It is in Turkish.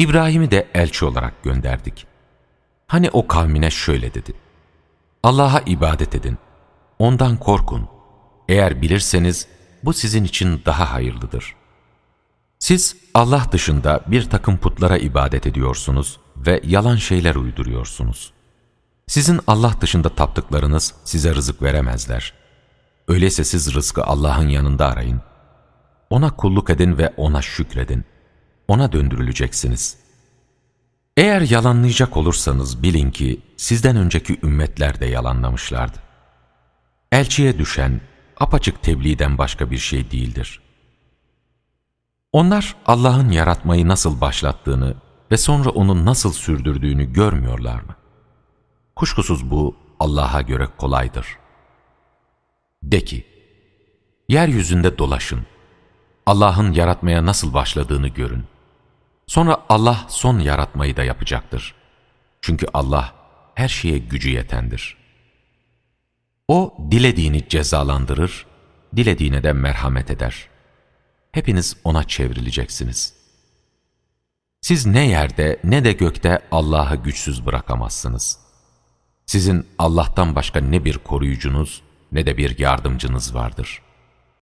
İbrahim'i de elçi olarak gönderdik. Hani o kavmine şöyle dedi. Allah'a ibadet edin. Ondan korkun. Eğer bilirseniz bu sizin için daha hayırlıdır. Siz Allah dışında bir takım putlara ibadet ediyorsunuz ve yalan şeyler uyduruyorsunuz. Sizin Allah dışında taptıklarınız size rızık veremezler. Öyleyse siz rızkı Allah'ın yanında arayın. Ona kulluk edin ve ona şükredin. Ona döndürüleceksiniz. Eğer yalanlayacak olursanız bilin ki sizden önceki ümmetler de yalanlamışlardı. Elçiye düşen apaçık tebliğden başka bir şey değildir. Onlar Allah'ın yaratmayı nasıl başlattığını ve sonra onu nasıl sürdürdüğünü görmüyorlar mı? Kuşkusuz bu Allah'a göre kolaydır. De ki, yeryüzünde dolaşın, Allah'ın yaratmaya nasıl başladığını görün. Sonra Allah son yaratmayı da yapacaktır. Çünkü Allah her şeye gücü yetendir. O dilediğini cezalandırır, dilediğine de merhamet eder. Hepiniz ona çevrileceksiniz. Siz ne yerde ne de gökte Allah'ı güçsüz bırakamazsınız. Sizin Allah'tan başka ne bir koruyucunuz ne de bir yardımcınız vardır.''